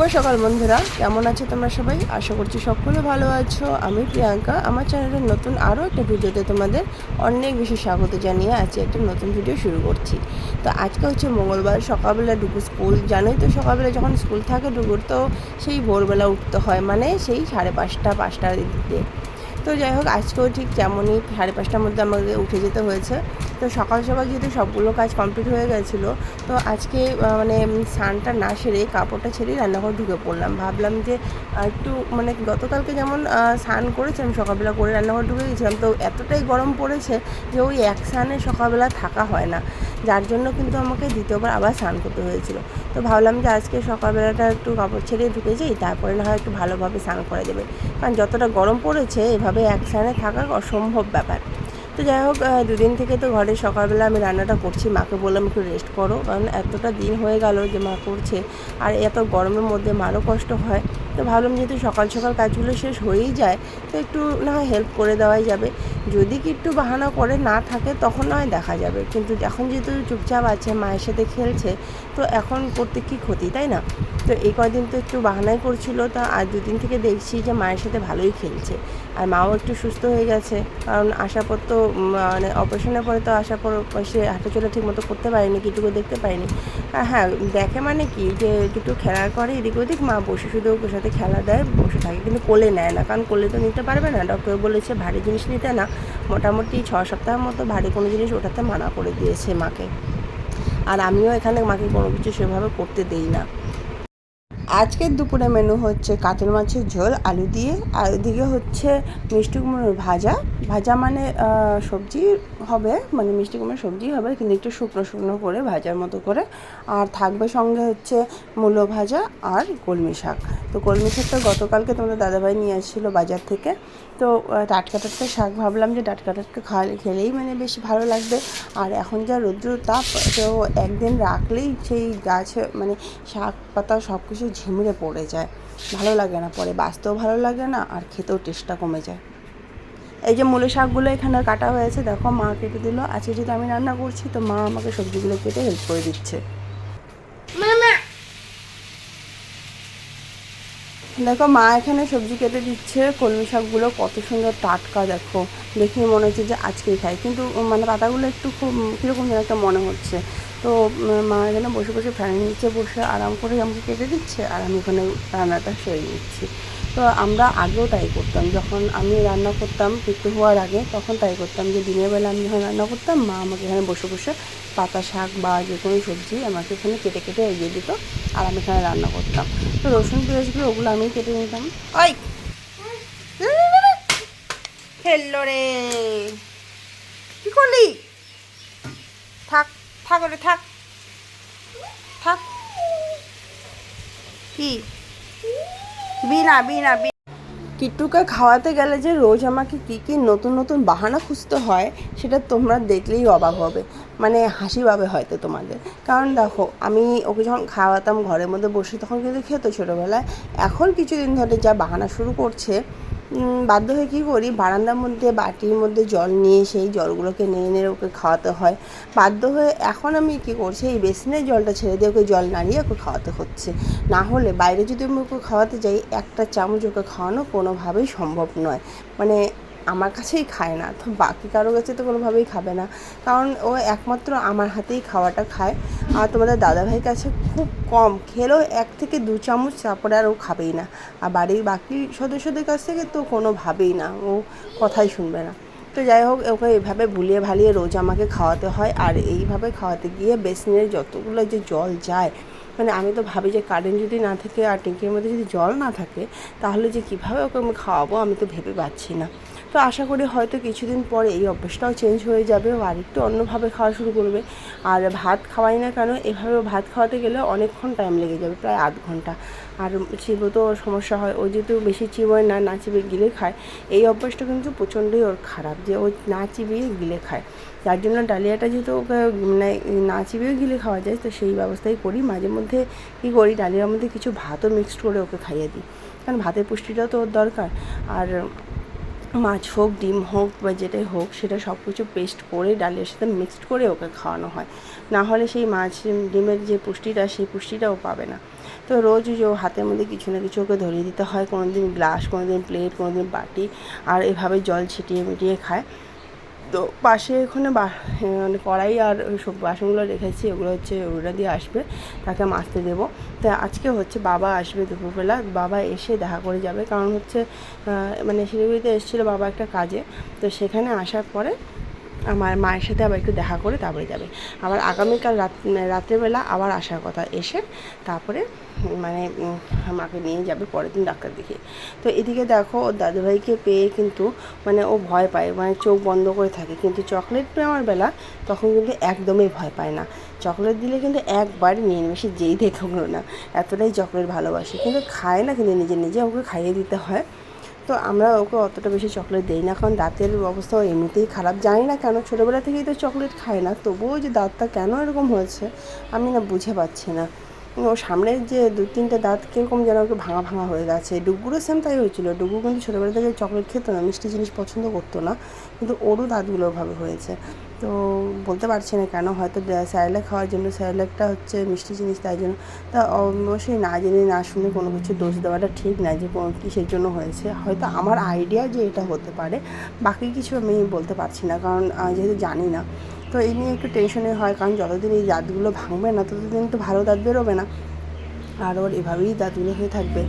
শুভ সকাল বন্ধুরা। কেমন আছো তোমরা সবাই? আশা করছি সকলে ভালো আছো। আমি প্রিয়াঙ্কা। আমার চ্যানেলের নতুন আরও একটা ভিডিওতে তোমাদের অনেক বেশি স্বাগত জানিয়ে আজকে একটা নতুন ভিডিও শুরু করছি। তো আজকে হচ্ছে মঙ্গলবার, সকালবেলা ডুবু স্কুল জানোই তো সকালবেলা যখন স্কুল থাকে ডুবুর তো সেই ভোরবেলা উঠতে হয় মানে সেই সাড়ে পাঁচটা, পাঁচটার দিকে। তো যাই হোক, আজকেও ঠিক তেমনই সাড়ে পাঁচটার মধ্যে আমাকে উঠে যেতে হয়েছে। তো সকাল সকাল যেহেতু সবগুলো কাজ কমপ্লিট হয়ে গেছিল, তো আজকে মানে স্নানটা না সেরে কাপড়টা ছেড়েই রান্নাঘর ঢুকে পড়লাম। ভাবলাম যে একটু মানে গতকালকে যেমন স্নান করেছিলাম সকালবেলা করে রান্নাঘর ঢুকে গেছিলাম। তো এতটাই গরম পড়েছে যে ওই এক স্নানে সকালবেলা থাকা হয় না। যার জন্য কিন্তু আমাকে দ্বিতীয়বার আবার স্নান করতে হয়েছিল। তো ভাবলাম যে, আজকে সকালবেলাটা একটু কাপড় ছেড়ে ঢুকে যাই, তারপরে না হয় একটু ভালোভাবে স্নান করা যাবে। কারণ যতটা গরম পড়েছে, এভাবে এক স্নানে থাকা অসম্ভব ব্যাপার। তো যাই হোক দুদিন থেকে তো ঘরে সকালবেলা আমি রান্নাটা করছি। মাকে বললাম, একটু রেস্ট করো। কারণ এতটা দিন হয়ে গেল যে মা করছে, আর এত গরমের মধ্যে মারও কষ্ট হয়। তো ভাবলাম যেহেতু সকাল সকাল কাজগুলো শেষ হয়েই যায়, তো একটু না হয় হেল্প করে দেওয়াই যাবে। যদি কি একটু বাহানা করে না থাকে, তখন না হয় দেখা যাবে। কিন্তু এখন যেহেতু চুপচাপ আছে, মায়ের সাথে খেলছে, তো এখন করতে কি ক্ষতি, তাই না? তো এই কদিন তো একটু বাহানাই করছিল, তা আজ দুদিন থেকে দেখছি যে মায়ের সাথে ভালোই খেলছে। আর মাও একটু সুস্থ হয়ে গেছে, কারণ আসার পর তো মানে অপারেশনের পরে তো আসার পর সে হাঁটাচলা ঠিক মতো করতে পারেনি কিছুকে দেখতে পারেনি। আর হ্যাঁ দেখে মানে কি যে একটু খেলা করে এদিক ওদিক মা বসে শুধু ওর সাথে খেলা দেয়, বসে থাকে, কিন্তু কোলে নেয় না, কারণ কোলে তো নিতে পারবে না। ডক্টর বলেছে ভারী জিনিস নিতে না, মোটামুটি ছ সপ্তাহের মতো ভারী কোনো জিনিস ওঠাতে মানা করে দিয়েছে মাকে। আর আমিও এখানে মাকে কোনো কিছু সেভাবে করতে দেই না। আজকের দুপুরে মেনু হচ্ছে কাতল মাছের ঝোল, আলু দিয়ে, আর ওদিকে হচ্ছে মিষ্টি কুমড়োর ভাজা। ভাজা মানে সবজি হবে মানে মিষ্টি কুমড়োর সবজি হবে, কিন্তু একটু শুকনো শুকনো করে, ভাজার মতো করে। আর থাকবে সঙ্গে হচ্ছে মূলো ভাজা আর কলমি শাক। তো কলমি শাকটা গতকালকে তোমাদের দাদাভাই নিয়ে এসেছিল বাজার থেকে। তো টাটকা টাটকা শাক ভাবলাম যে টাটকা টাটকা খাওয়ালে খেলেই মানে বেশি ভালো লাগবে। আর এখন যা রৌদ্র তাপ, তো একদিন রাখলেই সেই গাছে মানে শাক পাতা সব কিছু ঝিমড়ে পড়ে যায়। ভালো লাগে না পরে বাঁচতেও ভালো লাগে না আর খেতেও টেস্টটা কমে যায়। এই যে মূলো শাকগুলো এখানে কাটা হয়েছে দেখো মা কেটে দিল। আজকে যেহেতু আমি রান্না করছি তো মা আমাকে সবজিগুলো কেটে হেল্প করে দিচ্ছে। দেখো মা এখানে সবজি কেটে দিচ্ছে কলমি শাকগুলো কত সুন্দর টাটকা দেখো। দেখে মনে হচ্ছে যে আজকেই খাই। কিন্তু মানে পাতাগুলো একটু খুব কীরকম যেন একটা মনে হচ্ছে। তো মা এখানে বসে বসে ফ্যানের নিচে বসে আরাম করে আমাকে কেটে দিচ্ছে আর আমি ওখানে রান্নাটা সেরে নিচ্ছি। তো আমরা আগেও তাই করতাম যখন আমি রান্না করতাম পিকু হওয়ার আগে তখন তাই করতাম যে দিনের বেলা আমি যখন রান্না করতাম মা আমাকে এখানে বসে বসে পাতা শাক বা যে কোনো সবজি আমাকে এখানে কেটে কেটে এগিয়ে দিত আর আমি এখানে রান্না করতাম। তো রসুন পেঁয়াজগুলো ওগুলো আমি কেটে নিতাম। ওই! খেললো রে কি করলি থাক ওরে থাক। থাক। কি? বিনা বিনা। কিট্টুকে খাওয়াতে গেলে যে রোজ আমাকে কী কী নতুন নতুন বাহানা খুঁজতে হয়, সেটা তোমরা দেখলেই অবাক হবে। মানে হাসি পাবে হয়তো তোমাদের। কারণ দেখো, আমি ওকে যখন খাওয়াতাম, ঘরের মধ্যে বসে তখন কিন্তু খেতো ছোটোবেলায়। এখন কিছুদিন ধরে যা বাহানা শুরু করছে বাধ্য হয়ে কী করি? বারান্দার মধ্যে, বাটির মধ্যে জল নিয়ে সেই জলগুলোকে নিয়ে নিয়ে ওকে খাওয়াতে হয়। বাধ্য হয়ে এখন আমি কী করছি? এই বেসিনের জলটা ছেড়ে দিয়ে ওকে জল নাড়িয়ে ওকে খাওয়াতে হচ্ছে। না হলে বাইরে যদি আমি ওকে খাওয়াতে যাই, একটা চামচ ওকে খাওয়ানো কোনোভাবেই সম্ভব নয়। মানে আমার কাছেই খায় না। তো বাকি কারও কাছে তো কোনোভাবেই খাবে না। কারণ ও একমাত্র আমার হাতেই খাওয়াটা খায়। আর তোমাদের দাদাভাইয়ের কাছে খুব কম। খেলেও এক থেকে দু চামচ তারপরে আর ও খাবেই না। আর বাড়ির বাকি সদস্যদের কাছ থেকে তো কোনোভাবেই না। ও কথাই শুনবে না। তো যাই হোক, ওকে এভাবে ভুলিয়ে ভালিয়ে রোজ আমাকে খাওয়াতে হয়। আর এইভাবে খাওয়াতে গিয়ে বেসিনের যতগুলো যে জল যায় মানে আমি তো ভাবি যে কারেন্ট যদি না থাকে আর ট্যাঙ্কির মধ্যে যদি জল না থাকে, তাহলে যে কীভাবে ওকে আমি খাওয়াবো আমি তো ভেবে পাচ্ছি না। তো আশা করি হয়তো কিছুদিন পরে এই অভ্যেসটাও চেঞ্জ হয়ে যাবে ও আরেকটু অন্যভাবে খাওয়া শুরু করবে। আর ভাত খাওয়াই না কেন, এভাবে ভাত খাওয়াতে গেলে অনেকক্ষণ টাইম লেগে যাবে, প্রায় আধ ঘণ্টা। আর চিবো তো সমস্যা হয়, ও যেহেতু বেশি চিবোয় না না চিবিয়ে গিলে খায়, এই অভ্যাসটা কিন্তু প্রচণ্ডই ওর খারাপ যে ও না চিবিয়ে গিলে খায়। যার জন্য ডালিয়াটা যেহেতু ওকে মানে না চিবিয়েও গিলে খাওয়া যায়, তো সেই ব্যবস্থাই করি। মাঝে মধ্যে কী করি, ডালিয়ার মধ্যে কিছু ভাতও মিক্সড করে ওকে খাইয়ে দিই। কারণ ভাতের পুষ্টিটাও তো ওর দরকার। আর মাছ হোক, ডিম হোক বা যেটাই হোক, সেটা সব কিছু পেস্ট করে ডালের সাথে মিক্সড করে ওকে খাওয়ানো হয়। না হলে সেই মাছ, ডিমের যে পুষ্টিটা, সেই পুষ্টিটাও পাবে না। তো রোজ যে হাতের মধ্যে কিছু না কিছু ওকে ধরিয়ে দিতে হয়। কোনো দিন গ্লাস কোনো দিন প্লেট কোনো দিন বাটি, আর এভাবে জল ছিটিয়ে মিটিয়ে খায়। তো পাশে ওখানে মানে কড়াই আর সব বাসনগুলো রেখেছি, ওগুলো হচ্ছে ওরা দিয়ে আসবে, তাকে মাছতে দেবো। তো আজকে হচ্ছে বাবা আসবে দুপুরবেলা, বাবা এসে দেখা করে যাবে, কারণ হচ্ছে মানে শিলিগুড়িতে এসেছিল বাবা একটা কাজে, তো সেখানে আসার পরে আমার মায়ের সাথে আবার একটু দেখা করে তারপরে যাবে। আবার আগামীকাল রাত রাত্রেবেলা আবার আসার কথা এসে তারপরে মানে উম, মাকে নিয়ে যাবে পরের দিন ডাক্তার দেখিয়ে। তো এদিকে দেখো ওর দাদুভাইকে পেয়ে কিন্তু মানে ও ভয় পায় মানে চোখ বন্ধ করে থাকে। কিন্তু চকলেট নেওয়ার বেলা তখন কিন্তু একদমই ভয় পায় না। চকলেট দিলে কিন্তু একবার নিয়ে নেবে সে যেই দেখুক না এতটাই চকলেট ভালোবাসে। কিন্তু খায় না কিন্তু নিজে নিজে ওকে খাইয়ে দিতে হয়। তো আমরা ওকে অতটা বেশি চকলেট দিই না। কারণ দাঁতের অবস্থা এমনিতেই খারাপ। জানি না কেন, ছোটোবেলা থেকেই তো চকলেট খায় না। তবুও যে দাঁতটা কেন এরকম হয়েছে, আমি না বুঝে পাচ্ছি না। ও সামনের যে দু তিনটে দাঁত কীরকম যেন ওকে ভাঙা ভাঙা হয়ে গেছে। ডুগুরও সেম তাই হয়েছিল। ডুগু কিন্তু ছোটোবেলা থেকে চকলেট খেত না, মিষ্টি জিনিস পছন্দ করতো না। কিন্তু ওরও দাঁতগুলো ওভাবে হয়েছে। তো বলতে পারছি না কেন, হয়তো স্যারেলাক খাওয়ার জন্য, স্যারেলাকটা হচ্ছে মিষ্টি জিনিস তাই জন্য। তা অবশ্যই না জেনে না শুনে কোনো কিছু দোষ দেওয়াটা ঠিক না যে কিসের জন্য হয়েছে। হয়তো আমার আইডিয়া যে এটা হতে পারে, বাকি কিছু আমি বলতে পারছি না কারণ যেহেতু জানি না। তো এই নিয়ে একটু টেনশনে হয় কারণ যতদিন এই দাঁতগুলো ভাঙবে না, ততদিন তো ভালো দাঁত বেরোবে না। আর ওর এভাবেই দাঁতগুলো হয়ে থাকবে।